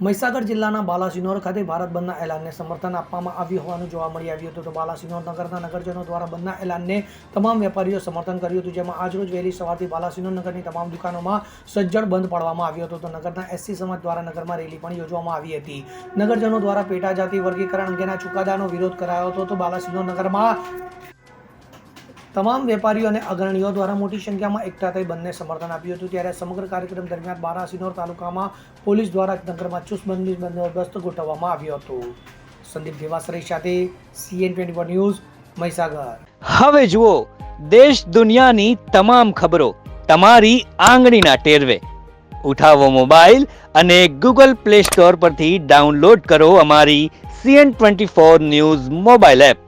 મહીસાગર જિલ્લાના બાલાસિનોર ખાતે ભારત બંધના એલાનને સમર્થન આપવામાં આવ્યું હોવાનું જોવા મળી આવ્યું હતું. તો બાલાસિનોર નગરના નગરજનો દ્વારા બંધના એલાનને તમામ વેપારીઓ સમર્થન કર્યું હતું, જેમાં આજરોજ વહેલી સવારથી બાલાસિનોર નગરની તમામ દુકાનોમાં સજ્જડ બંધ પાડવામાં આવ્યો હતો. તો નગરના એસસી સમાજ દ્વારા નગરમાં રેલી પણ યોજવામાં આવી હતી. નગરજનો દ્વારા પેટા જાતિ વર્ગીકરણ અંગેના ચુકાદાનો વિરોધ કરાયો હતો. તો બાલાસિનોર નગરમાં તમામ વેપારીઓ અને અગ્રણીઓ દ્વારા મોટી સંખ્યામાં એકઠા થઈ બંને સમર્થન આપ્યું હતું. ત્યારે સમગ્ર કાર્યક્રમ દરમિયાન બારાસિનોર તાલુકામાં પોલીસ દ્વારા નગરમાં ચુસ્ત બંદી બંદોબસ્ત ગોઠવવામાં આવ્યો હતો. સંદીપ દેવાસરી સાથે સીએન ટ્વેન્ટી ન્યૂઝ, મહીસાગર. હવે જુઓ, દેશ દુનિયાની તમામ ખબરો તમારી આંગળીના ટેરવે. ઉઠાવો મોબાઈલ અને ગૂગલ પ્લે સ્ટોર પરથી ડાઉનલોડ કરો અમારી CN twenty four news mobile app.